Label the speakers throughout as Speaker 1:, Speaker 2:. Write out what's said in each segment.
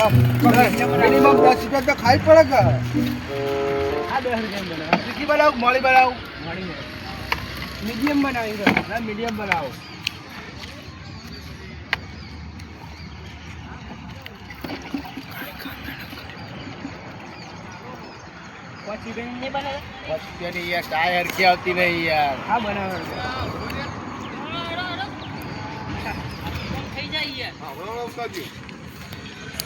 Speaker 1: Minimum દસ રૂપિયા તો ખાઈ પડે કે તીખી બનાવું મોડી બનાવું
Speaker 2: મીડિયમ બનાવી
Speaker 1: ના મીડિયમ બનાવો
Speaker 2: પછી
Speaker 1: યાર કાંઈ હરખી આવતી નહીં યાર
Speaker 2: હા બનાવે
Speaker 3: થઈ જાય યાર.
Speaker 1: હે?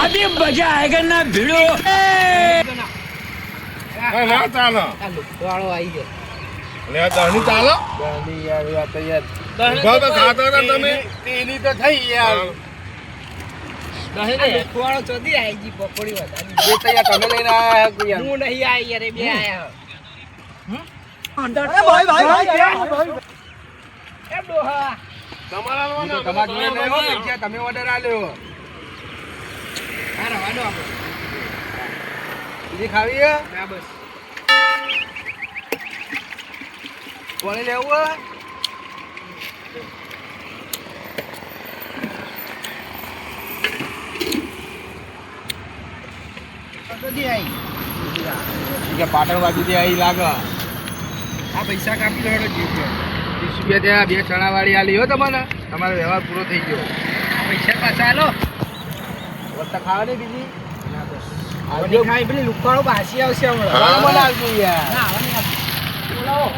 Speaker 2: ભૂતરા
Speaker 1: મજા તમારી
Speaker 2: અમારી ના
Speaker 1: ચાલો.
Speaker 2: વાળો આવી ગયો
Speaker 1: લે દહની ચાલો. દહની યાર આ તો તો ખાતા તમે. એની તો થઈ યાર. તમે ઓર્ડર આલ્યો બીજી ખાવી હે?
Speaker 2: બસ.
Speaker 1: કોને લેવું
Speaker 2: ચોથી આવી
Speaker 1: કે પાટણ બાજુથી આવી લાગે.
Speaker 2: આ પૈસા કાપી લેવાનો જીવ
Speaker 1: ત્રીસ રૂપિયા ત્યાં બે ચણા વાળી આલી હો તમને. તમારો વ્યવહાર પૂરો થઈ ગયો.
Speaker 2: પૈસા પાછા આલો.
Speaker 1: વસ્તા ખાવા નહીં બીજી
Speaker 2: ખાઈ પેલી લુકાળો પાછી આવશે હમણાં.
Speaker 1: મને આવજો યાર.
Speaker 2: બોલાવો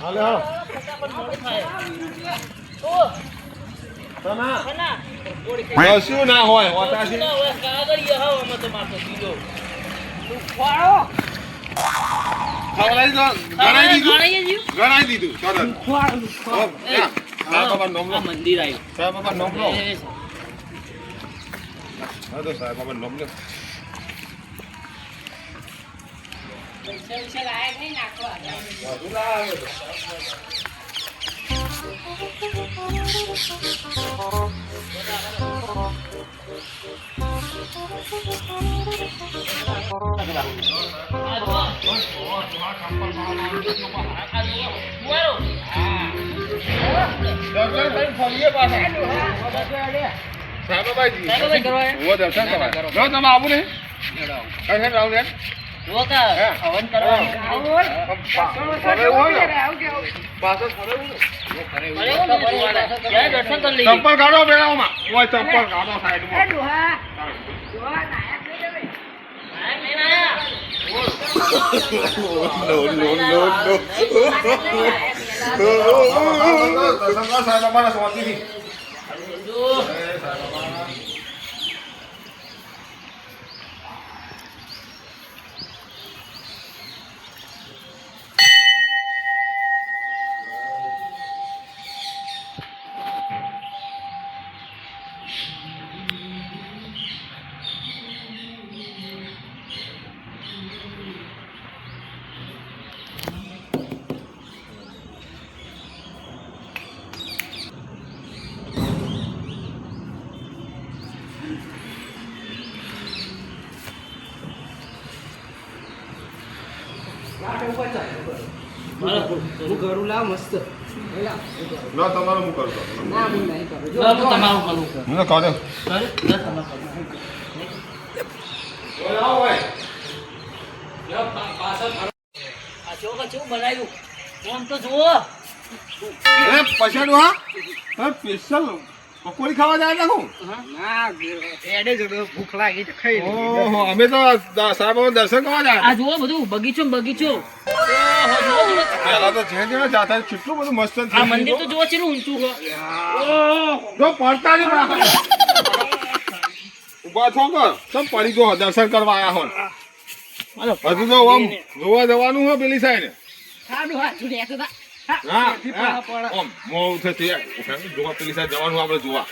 Speaker 1: હાલો. કશું ના હોય હોતાથી
Speaker 3: ના હોય કાગળ યે હાવ અમે તો મારતો બીજો
Speaker 2: લુખાડો
Speaker 1: ખવડાવી દો
Speaker 3: ગણાઈ
Speaker 1: દીધું?
Speaker 3: મંદિર આવ્યું.
Speaker 1: સાહેબ બાબા નોમ લો
Speaker 3: એ,
Speaker 1: હા તો સાહેબ બાબા નોમ લો
Speaker 2: પૈસા પૈસા લાયક નહીં નાખવા?
Speaker 1: સાહેબ બાબાજી હું દર્શન કરવા. તમે આવું ને દર્શન રાવ ચપ્પલ કાઢો બેડાઓમાં ઓય ચપ્પલ કાઢો સાઈડમાં
Speaker 3: આયા નહીં આયા.
Speaker 1: નો. નો નો. નો દર્શન કરો સાહેબ અમારા સ્વાતિથી
Speaker 3: જો.
Speaker 2: હું ઘરું લાવ મસ્ત.
Speaker 1: લો. તમારું હું કરતો
Speaker 2: ના હું નહીં કરું. જો,
Speaker 3: હું
Speaker 2: જો.
Speaker 3: તમારું કરું.
Speaker 1: હું તો કાઢો
Speaker 3: કરે? લો, તમારું
Speaker 1: ઓય આવો ઓય
Speaker 3: આ જો કે કેવું બનાવ્યું? આમ તો જુઓ.
Speaker 1: એ પછાડું હા હા સ્પેશિયલ પકોડી ખાવા જાય
Speaker 2: ના એડે ભૂખ લાગી છે ખાઈ.
Speaker 1: ઓહો અમે તો સાહેબ દર્શન કરવા જાય.
Speaker 3: આ જુઓ બધું બગીચો બગીચો.
Speaker 1: જે જે કેટલું બધું મસ્ત
Speaker 3: આ મંદિર તો. જુઓ કેટલું ઊંચું
Speaker 1: જો પડતા નહીં ઊભા છો કે સમ પડી ગયો દર્શન કરવા આયા હો. હજુ તો આમ જોવા જવાનું હો પેલી સાઈડ.
Speaker 2: હા તું.
Speaker 1: જવાનું આપણે જોવા.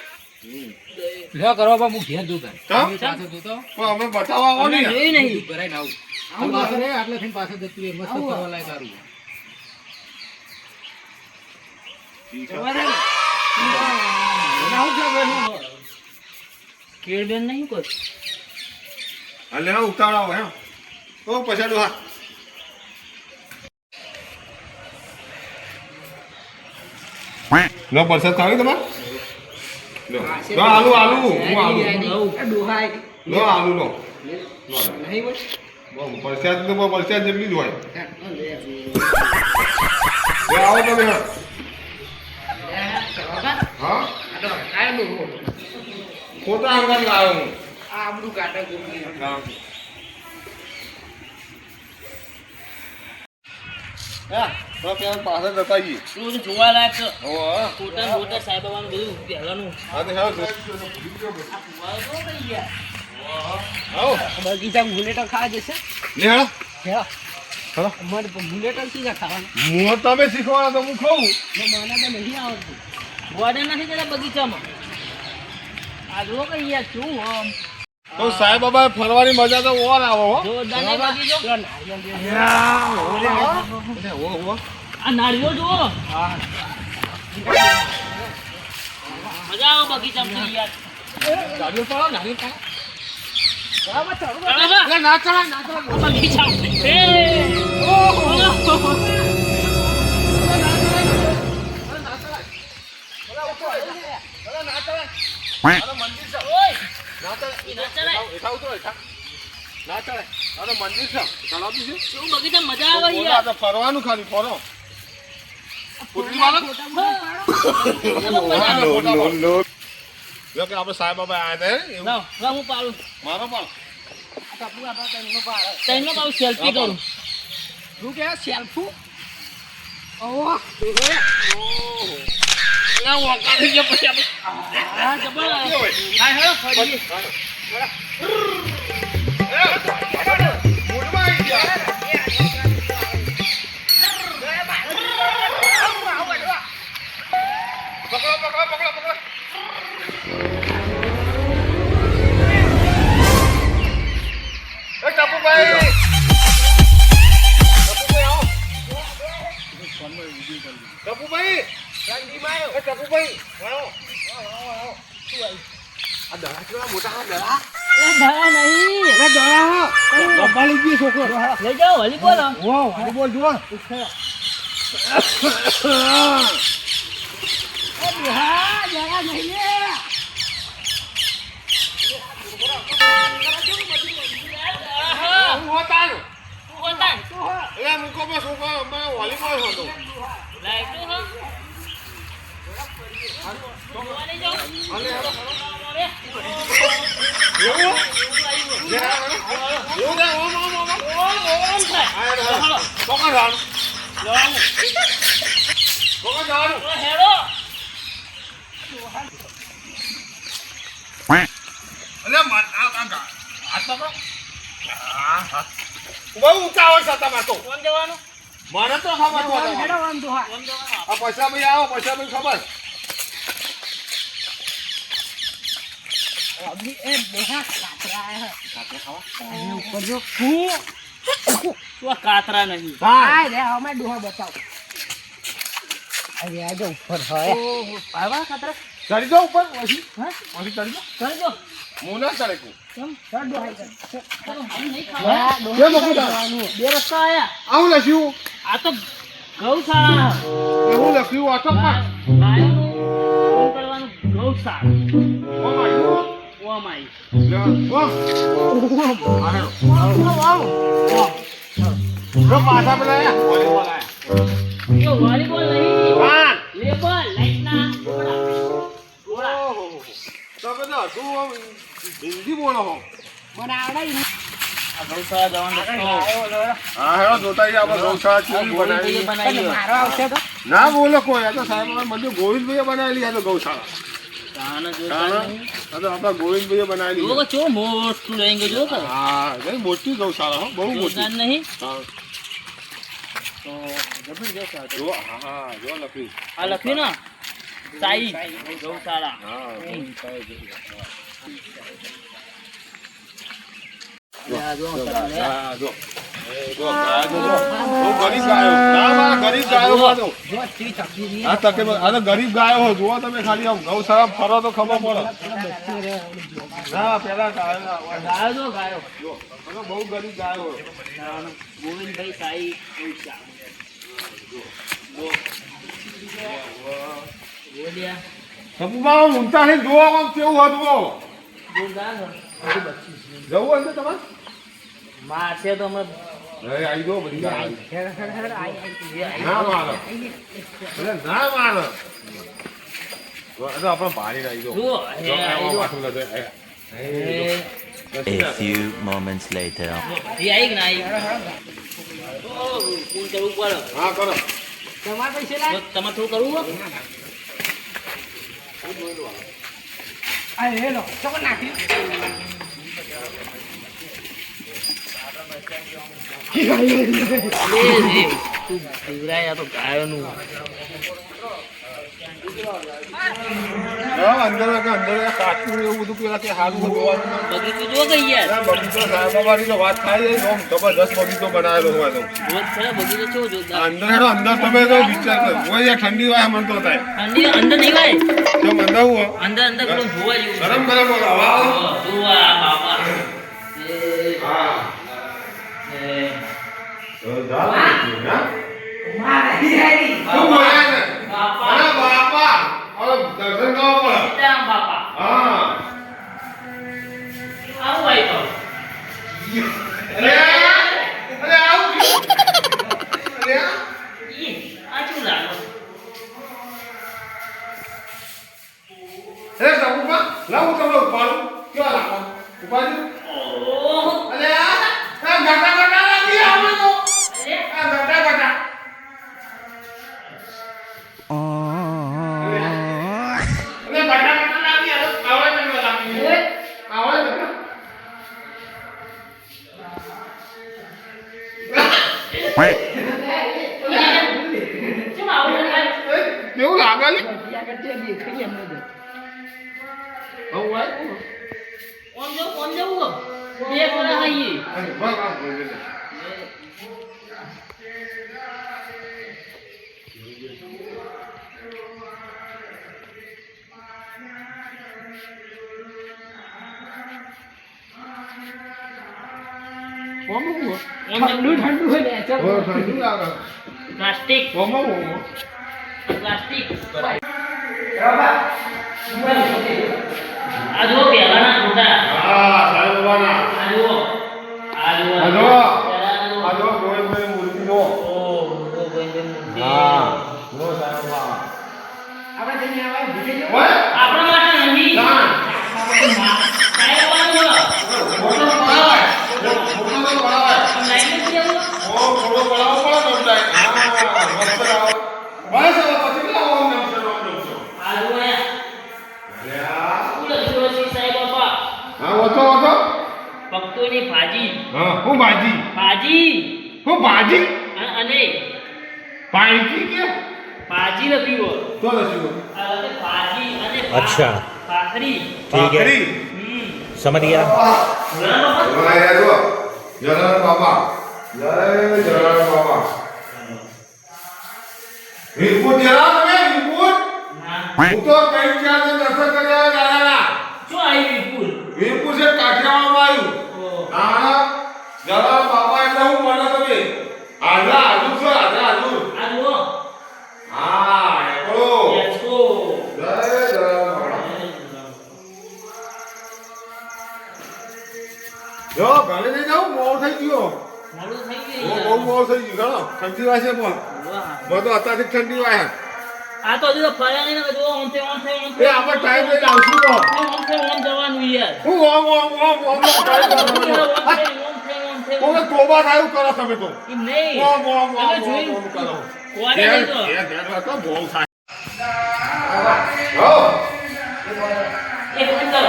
Speaker 2: લ્યો કરવા બા હું ઘેર જોતા
Speaker 1: ચમ?
Speaker 2: પાછો જોતો
Speaker 1: પણ અમે બતાવવા આવો ને
Speaker 3: નહીં.
Speaker 2: પાછો રે આટલે થઈને જતું મસ્ત ફરવા લાયક
Speaker 3: કેળબેન નહીં કોઈ
Speaker 1: એટલે હા ઉતાવળાવો હે. તો પછાડો હા. લો પરસાદ ખાવી તમારે? લો. આલુ આલુ હું આલુ. લો આલુ લો. પરસાદ તો પરસાદ જેટલી જ હોય. આવો તમે. હા. ખોટા અંગત લાવ્યો હું.
Speaker 2: આ બધું કાઢે ગોપી.
Speaker 1: હા તો પેલા પાછળ જતા આવીએ
Speaker 3: તું જોવા લાયક છે? ને બોટા સાહેબ બાબાનું બધું પહેલાનું
Speaker 1: હા તો હા
Speaker 2: બગીચા બુલેટર ખાવા જશે?
Speaker 1: લે હાલો.
Speaker 2: હેલો
Speaker 1: હાલો.
Speaker 2: અમારે તો બુલેટર શી ખાવાનું?
Speaker 1: તમે શીખવાડો તો હું ખાઉં.
Speaker 2: મને નહીં આવડતું.
Speaker 3: ગોડે નથી જતા બગીચામાં? આ જો કહીએ શું આમ.
Speaker 1: તો સાહેબ બાબા ફરવાની મજા તો ઓર આવો
Speaker 3: આ નાળિયો જુઓ મજા આવે બગીચામાં યાર
Speaker 2: નારિયેળ પાડો, નારિયેળ પાડો. બરાબર, ચાલો.
Speaker 3: બરાબર.
Speaker 2: અલા, ના ચડાય, ના ચડાય.
Speaker 3: આ એ! ઓહો!
Speaker 1: ના ચડે
Speaker 3: ના ચડાય.
Speaker 1: ફરવાનું ખાલી ફરો આપણે સાહેબ બાબા આયા હતા
Speaker 3: હું પાડું
Speaker 1: મારો
Speaker 2: પાડો.
Speaker 3: સેલ્ફી કરું
Speaker 2: શું કે સેલ્ફી ઓહ
Speaker 3: પછી હલી બોલો
Speaker 2: વાહ, વાહ, બોલ જુઓ. એ ડોહા, જરા નહીં લે.
Speaker 3: આહા,
Speaker 1: હું મને તો ખબર પૈસા ભાઈ આવો પૈસા ભાઈ ખબર.
Speaker 2: અભી એ કાતરા ઉપર જો. હું.
Speaker 3: તું કાતરા નહીં
Speaker 2: આ રે, અમે ડોહા બતાવો. અરે, આ જો ઉપર હોય.
Speaker 3: ઓહો, પાવા કાતરા
Speaker 1: ચડી જાઓ ઉપર પછી
Speaker 3: હા
Speaker 1: પછી ચડી હું ના ચડે કું
Speaker 3: કેમ
Speaker 1: કેમ તાર?
Speaker 3: બે રસ્તા આયા
Speaker 1: આવું લખ્યું
Speaker 3: આ તો ગૌશાળા
Speaker 1: એવું લખ્યું
Speaker 3: આ તો કરવાનું ગૌશાળા.
Speaker 1: ઓમ
Speaker 3: આવી
Speaker 1: લે, ઓમ. આ હેડો. જો પાછા પેલા વોલીબોલ આયા.
Speaker 3: એ વોલીબોલ નહીં
Speaker 1: પાન.
Speaker 3: લેબલ લાઈટના ગોળા ગોળા
Speaker 1: ઓહો. તો હજુ આમ હિન્દી બોલો છો.
Speaker 2: મને આવડે
Speaker 3: ગૌશાળા જવાનો.
Speaker 1: હા હેડો જોતા આપણે ગૌશાળા
Speaker 3: બનાવી
Speaker 1: ના બોલો કોઈ આ તો સાહેબ મંદિર ગોવિંદભાઈએ બનાવેલી આ તો ગૌશાળા આપણા બનાવેલી
Speaker 3: ચો મોટું લઈને જો
Speaker 1: હા મોટી ગૌશાળા હો બહુ મોટી.
Speaker 3: નહીં? તો
Speaker 1: જો હા જો લખી.
Speaker 3: આ લખ્યું ને સાઈ. ગૌશાળા
Speaker 1: હા.
Speaker 3: જો
Speaker 1: ગરીબ ગાયો જુઓ તમે ખાલી આમ ગૌશાળા ફરો તો ખબર પડે ના પેલા ગાયો
Speaker 3: ગાયો
Speaker 1: બહુ ગરીબ ગાયો.
Speaker 3: ગોવિંદભાઈ સાઈ
Speaker 1: સપુમાં કેવું હતું. જવું હશે તમારે
Speaker 3: મારશે તો અમે
Speaker 1: અરે આવી જો બધી ગાયો
Speaker 2: હેર હેર હેર આઈ આઈ
Speaker 1: ના મારે અરે ના મારે જો, આ તો આપણે પાણી નાખી દો
Speaker 3: જુઓ
Speaker 1: જો,
Speaker 3: હે,
Speaker 1: આમાં
Speaker 3: આઈ જો.
Speaker 1: પાછું લગે. એ, એ,
Speaker 3: હે.
Speaker 1: જો.
Speaker 4: A few moments later.
Speaker 3: એ આવી કે ના આવી ઓ, ફોન કરવું પડે
Speaker 1: હા કરો
Speaker 2: તમારે પૈસે લાય
Speaker 3: જો તમારે થોડું કરવું હોય?
Speaker 2: આ હેલો ચોકો નાખી
Speaker 3: તું ગાયોનું.
Speaker 1: અંદર અંદર કાચું એવું બધું પેલા કે હારું
Speaker 3: બગીચો જો કે યાર
Speaker 1: બગીચો સાહેબાબાની તો વાત થાય છે આમ જબરદસ્ત બગીચો બનાવેલો હોય તો.
Speaker 3: બગીચો કેવો જોરદાર.
Speaker 1: અંદર અંદર તમે તો વિચાર કરો. હોય ઠંડી વાય મન તો થાય.
Speaker 3: ઠંડી અંદર નહીં
Speaker 1: તો અંદર
Speaker 3: અંદર અંદર પેલું જોવા જેવું
Speaker 1: ગરમ ગરમ હવા
Speaker 3: જોવા.
Speaker 2: ઠંડુ ઠંડુ
Speaker 1: ઠંડુ
Speaker 3: પ્લાસ્ટિક. પ્લાસ્ટિક. આ જુઓ પહેલાના ફોટા.
Speaker 1: હા સાહેબ બાબાના
Speaker 3: આ જુઓ. આ જુઓ
Speaker 1: આ જુઓ.
Speaker 3: પહેલાના જુઓ.
Speaker 1: આ જો ગોવિંદભાઈ મૂર્તિ જો
Speaker 3: ઓહ, મોટો ગોવિંદભાઈ મૂર્તિ.
Speaker 1: હા જો સાહેબ બાબા
Speaker 2: આપણે જઈને આવા ભૂલી જવું
Speaker 1: ઓય
Speaker 3: આપણા માટે નહીં
Speaker 1: ના
Speaker 3: સાહેબ બાજુ બોલો.
Speaker 1: મોટો પડાવાય મોટો તો પડાવાય
Speaker 3: આમ લાઈન નથી જવું?
Speaker 1: ઓ થોડો પડાવો પડે તો જાય હા મસ્ત લાવો બસ હવે પછી લાવો નમસ્તે નમસ્તે
Speaker 3: આ જુઓ અહીંયા.
Speaker 1: અરે આ
Speaker 3: શું લખ્યું છે સાહેબ બાપા?
Speaker 1: હા ઓછો ઓછો
Speaker 3: ભક્તોની ભાજી
Speaker 1: હા હું ભાજી
Speaker 3: ભાજી પાજી? અને
Speaker 1: પાજી કે?
Speaker 3: પાજી લખ્યું
Speaker 1: તો લખ્યું
Speaker 3: પાજી અને
Speaker 4: અચ્છા.
Speaker 3: પાખરી. પાખરી?
Speaker 1: સમજ ગયા જલારામ બાબા જય જલારામ બાબા ઇનપુટ જરા તમે ઇનપુટ
Speaker 3: હું
Speaker 1: તો કઈ ચાર દર્શન કર્યા દાદા
Speaker 3: શું આવી ઇનપુટ
Speaker 1: ઇનપુટ છે કાઠિયાવાડમાં આવ્યું. નાણા જલારામ આજુ છો આજા આજુ
Speaker 3: આ જુઓ.
Speaker 1: હા એકલો
Speaker 3: યચકો.
Speaker 1: જય જલારામ બાબા જો ઘરે નહીં જાઉં મોર થઈ ગયો.
Speaker 3: મોડું થઈ ગયું
Speaker 1: બહુ મોડું થઈ ગયું. ઘણો ઠંડી વાય છે પણ. મને તો અત્યારથી જ ઠંડી વાય
Speaker 3: આ તો હજુ તો ફર્યા નહીં ને, જુઓ, ઓમ છે, ઓમ છે, ઓમ છે.
Speaker 1: આપણે ટાઈમ લઈને આવશું તો.
Speaker 3: ઓમ છે, ઓમ જવાનું યાર.
Speaker 1: હું ઓમ ઓમ ઓમ ઓમ ટાઈમ
Speaker 3: ઓમે
Speaker 1: તોબા થાય એવું કરો તમે તો.
Speaker 3: નહીં. તમે?
Speaker 1: ઓમ કરો. ઘેર
Speaker 3: કીધું?
Speaker 1: ઘેર ઘેર રાખો, બહુ થાય. હો
Speaker 3: એક અંદર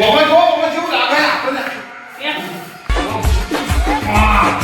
Speaker 1: ઓમાં જો ઓમાં જેવું લાગે આપણને.
Speaker 3: એક
Speaker 1: અરે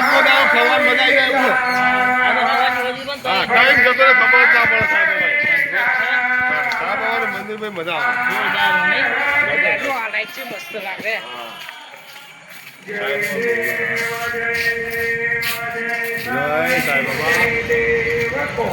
Speaker 1: આખો દાવ ખબર બધાઈ જાય હા ટાઈમ જતો રહે, ખબર ના પડે સાહેબ ભાઈ. મંદિર મજા આવે.
Speaker 2: જો આ લાઈટ છે મસ્ત લાગે.
Speaker 1: જય સાંઈ બાબા.